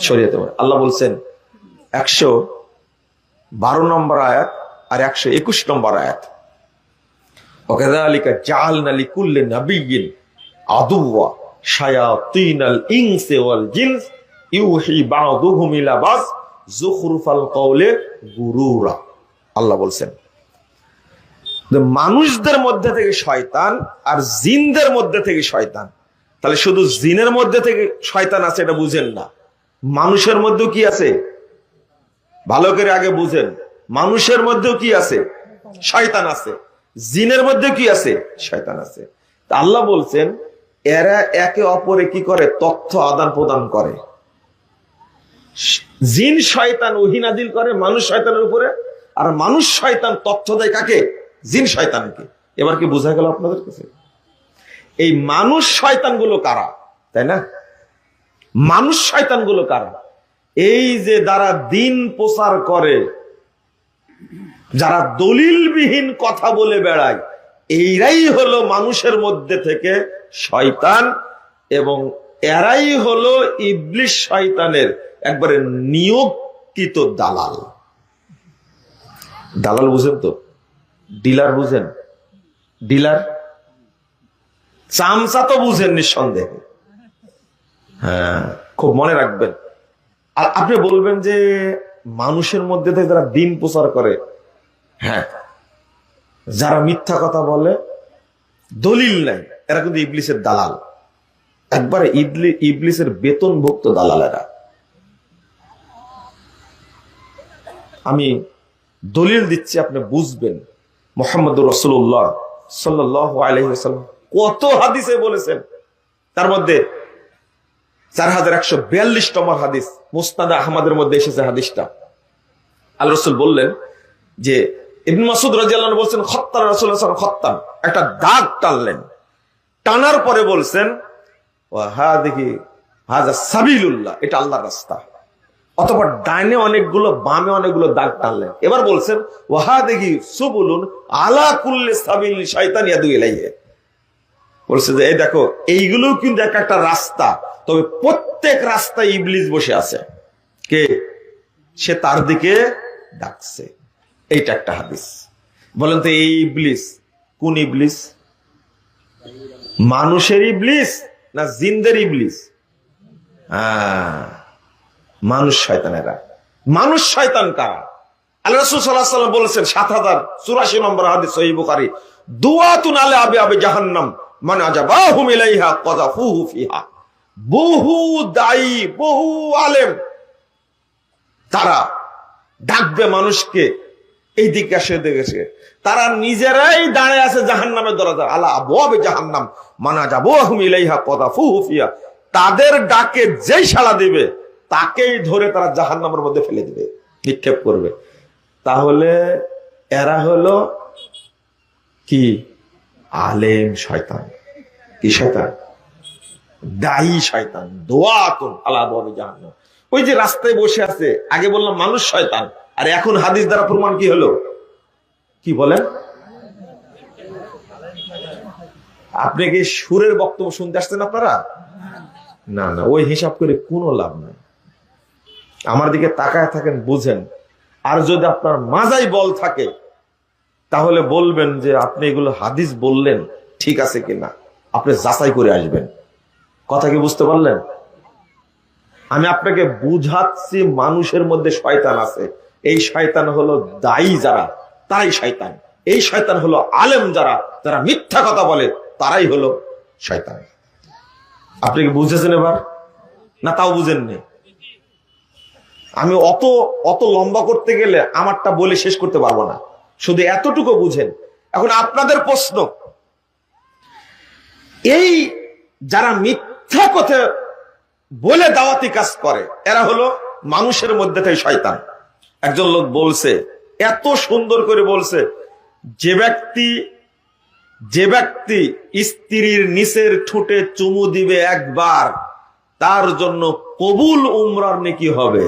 শরীয়তে আল্লাহ বলছেন, একশো বারো নম্বর আয়াত আর একশো একুশ নম্বর আয়াত। গুরুরা। আল্লাহ বলছেন মানুষদের মধ্যে থেকে শয়তান আর জিনদের মধ্যে থেকে শয়তান তাহলে শুধু জিনের মধ্যে থেকে শয়তান আছে এটা বুঝেন না। মানুষের মধ্যেও কি আছে? ভালো করে আগে বুঝেন। মানুষের মধ্যেও কি আছে? শয়তান আছে। জিনের মধ্যে কি আছে? শয়তান আছে। আল্লাহ বলছেন, এরা একে অপরে কি করে? তথ্য আদান প্রদান করে। জিন শয়তান ওহিনাদিল করে, মানুষ শয়তানের উপরে, আর মানুষ শয়তান তথ্য দেয় কাকে? জিন শয়তানকে। এবার কি বোঝা গেল আপনাদের কাছে? এই মানুষ শয়তানগুলো কারা? তাই না? মানুষ শয়তানগুলো কারা? এই যে যারা দিন প্রচার করে, যারা দলিলবিহীন কথা বলে বেড়ায়, এইরাই হলো মানুষের মধ্যে থেকে শয়তান এবং এরাই হলো ইবলিশ শয়তানের একবারে নিয়োগকৃত দালাল। দালাল বুঝেন তো? ডিলার বুঝেন? ডিলার? চামচা তো বুঝেন নিঃসন্দেহে। হ্যাঁ খুব মনে রাখবেন। আর আপনি বলবেন যে মানুষের মধ্যে থেকে যারা দিন প্রচার করে হ্যাঁ যারা মিথ্যা কথা বলে, দলিল নাই, এরা কিন্তু ইবলিসের দালাল। একবারে ইবলি ইবলিসের বেতনভুক্ত দালালেরা আমি দলিল দিচ্ছি, আপনি বুঝবেন। মোহাম্মদ রসুল্লাহ সাল্লাহ আলহিম কত হাদিসে বলেছেন? তার মধ্যে চার হাজার একশো বিয়াল্লিশ নম্বর হাদিস মুস্তাদা আহমদের মধ্যে এসেছে হাদিসটা। আল রসুল বললেন যে, ইবন মাসুদ রাজিয়াল্লাহ বলছেন, খত্তার রসুল খত্তান। একটা দাগ টানলেন। টানার পরে বলছেন হা দেখি হাজা সাবিলুল্লাহ। এটা আল্লাহর রাস্তা। অথবা ডাইনে অনেকগুলো, বামে অনেকগুলো দাগ টানলেন। এবার বলছেন ওহা দেখি সুবুলুন আলা কুল্লে সাবিল শয়তান ইয়াদু ইলাইহে। বলছে যে, এই দেখো এইগুলো কিন্তু এক একটা রাস্তা। তবে প্রত্যেক রাস্তায় ইবলিস বসে আছে। কে? সে তার দিকে ডাকছে। এইটা একটা হাদিস। বলেন তো, এই ইবলিস, কোন ইবলিস? মানুষের ইবলিস না জিন্দের ইবলিস? হ্যাঁ মানুষ শয়তানেরা। মানুষ শয়তান কারা? আল্লাহ রাসূল সাল্লাল্লাহু আলাইহি ওয়াসাল্লাম বলেছেন 7084 নম্বর হাদিস সহিহ বুখারী, দুআতুন আলা আবি আবি জাহান্নাম। বহু দায়ী, বহু আলেম, তারা ডাকবে মানুষকে এই দিকে সে দেখেছে তারা নিজেরাই দাঁড়িয়ে আছে জাহান্নামের দরজা আলা আবু জাহান্নাম মানা যাব ইলাইহা কাযাফুহু ফিহা। তাদের ডাকে যেই সাড়া দিবে, তাকেই ধরে তারা জাহান্নামের মধ্যে ফেলে দিবে, নিক্ষেপ করবে। তাহলে এরা হলো কি? আলেম শয়তান। কি শয়তান? দায়ী শয়তান। দোয়াতুন আলাদা জাহান্নাম। ওই যে রাস্তায় বসে আছে, আগে বললাম মানুষ শয়তান, আর এখন হাদিস দ্বারা প্রমাণ কি হলো? কি বলেন? আপনি কি সুরের বক্তব্য শুনতে আসছেন আপনারা? না না, ওই হিসাব করে কোনো লাভ নাই। আমার দিকে তাকায় থাকেন, বুঝেন। আর যদি আপনার মাজাই বল থাকে তাহলে বলবেন যে আপনি এগুলো হাদিস বললেন, ঠিক আছে কিনা? আপনি যাচাই করে আসবেন। কথা কি বুঝতে পারলেন? আমি আপনাকে বুঝাচ্ছি মানুষের মধ্যে শয়তান আছে। এই শয়তান হলো দায়ী যারা, তারাই শয়তান। এই শয়তান হলো আলেম যারা যারা মিথ্যা কথা বলে, তারাই হলো শয়তান। আপনি কি বুঝেছেন এবার? না, তাও বুঝেননি। আমি অত অত লম্বা করতে গেলে আমারটা বলে শেষ করতে পারব না। শুধু এতটুকু বুঝেন। এখন আপনাদের প্রশ্ন। এই যারা মিথ্যা কথা বলে দাওয়াতি কাজ করে, এরা হলো মানুষের মধ্যে থেকে শয়তান। একজন লোক বলছে, এত সুন্দর করে বলছে, যে ব্যক্তি যে ব্যক্তি স্ত্রীর নিচের ঠোঁটে চুমু দিবে একবার, তার জন্য কবুল উমরার নেকি হবে।